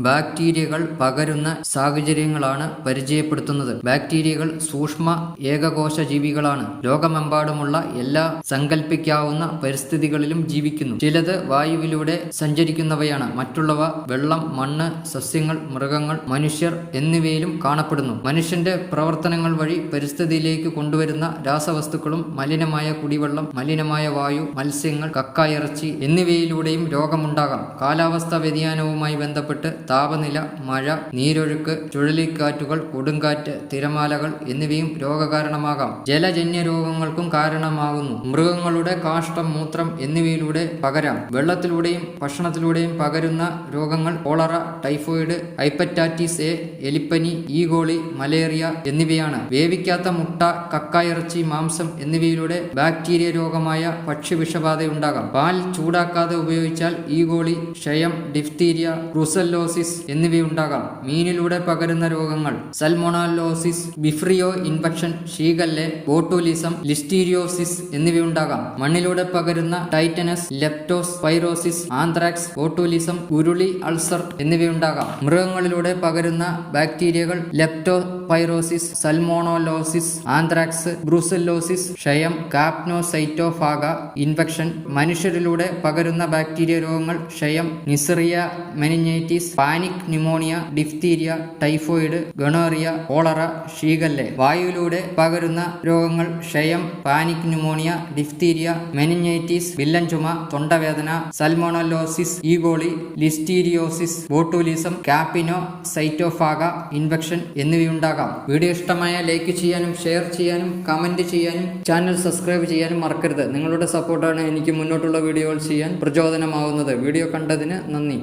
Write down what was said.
ബാക്ടീരിയകൾ പകരുന്ന സാഹചര്യങ്ങളാണ് പരിചയപ്പെടുത്തുന്നത്. ബാക്ടീരിയകൾ സൂക്ഷ്മ ഏകകോശ ജീവികളാണ് ലോകമെമ്പാടുമുള്ള എല്ലാ സങ്കല്പിക്കാവുന്ന പരിസ്ഥിതികളിലും ജീവിക്കുന്നു. ചിലത് വായുവിലൂടെ സഞ്ചരിക്കുന്നവയാണ്. മറ്റുള്ളവ വെള്ളം മണ്ണ് സസ്യങ്ങൾ മൃഗങ്ങൾ മനുഷ്യർ എന്നിവയിലും കാണപ്പെടുന്നു. മനുഷ്യന്റെ പ്രവർത്തനങ്ങൾ വഴി പരിസ്ഥിതിയിലേക്ക് കൊണ്ടുവരുന്ന രാസവസ്തുക്കളും മലിനമായ കുടിവെള്ളം മലിനമായ വായു മത്സ്യങ്ങൾ കക്കായിറച്ചി എന്നിവയിലൂടെയും രോഗമുണ്ടാകാം. കാലാവസ്ഥാ വ്യതിയാനവുമായി ബന്ധപ്പെട്ട് താപനില മഴ നീരൊഴുക്ക് ചുഴലിക്കാറ്റുകൾ കൊടുങ്കാറ്റ് തിരമാലകൾ എന്നിവയും രോഗകാരണമാകാം. ജലജന്യ രോഗങ്ങൾക്കും കാരണമാകുന്നു. മൃഗങ്ങളുടെ കാഷ്ടം മൂത്രം എന്നിവയിലൂടെ പകരാം. വെള്ളത്തിലൂടെയും ഭക്ഷണത്തിലൂടെയും പകരുന്ന രോഗങ്ങൾ കോളറ ടൈഫോയിഡ് ഹൈപ്പറ്റാറ്റിസ് എ എലിപ്പനി ഈഗോളി മലേറിയ എന്നിവയാണ്. വേവിക്കാത്ത മുട്ട കക്കായിറച്ചി മാംസം എന്നിവയിലൂടെ ബാക്ടീരിയ രോഗമായ ഭക്ഷ്യവിഷബാധയുണ്ടാകാം പാൽ ചൂടാക്കാതെ ഉപയോഗിച്ചാൽ ഈഗോളി ക്ഷയം ഡിഫ്തീരിയ ബ്രുസല്ലോസിസ് എന്നിവയുണ്ടാകാം. മീനിലൂടെ പകരുന്ന രോഗങ്ങൾ salmonellosis vibrio infection shigella botulism listeriosis എന്നിവയുണ്ടാകാം. മണ്ണിലൂടെ പകരുന്ന tetanus leptospirosis anthrax botulism Buruli ulcer എന്നിവയുണ്ടാകാം. മൃഗങ്ങളിലൂടെ പകരുന്ന ബാക്ടീരിയകൾ leptospirosis salmonellosis anthrax brucellosis ക്ഷയം കാപ്നോസൈറ്റോഫാഗ ഇൻഫെക്ഷൻ മനുഷ്യരിലൂടെ പകരുന്ന ബാക്ടീരിയ രോഗങ്ങൾ ക്ഷയം Neisseria meningitis panic pneumonia diphtheria typhoid gonorrhoea cholera shigella. വായുവിലൂടെ പകരുന്ന രോഗങ്ങൾ ക്ഷയം പാനിക് ന്യൂമോണിയ ഡിഫ്തീരിയ മെനിഞ്ഞൈറ്റിസ് വില്ലൻ ചുമ തൊണ്ടവേദന salmonellosis E coli listeriosis botulism capnocytophaga infection എന്നിവയുണ്ടാകാം. Video ഇഷ്ടമായ ലൈക്ക് ചെയ്യാനും ഷെയർ ചെയ്യാനും കമന്റ് ചെയ്യാനും ചാനൽ സബ്സ്ക്രൈബ് ചെയ്യാനും മറക്കരുത്. നിങ്ങളുടെ സപ്പോർട്ടാണ് എനിക്ക് മുന്നോട്ടുള്ള വീഡിയോകൾ ചെയ്യാൻ പ്രചോദനമാവുന്നത്. വീഡിയോ കണ്ടതിന് നന്ദി.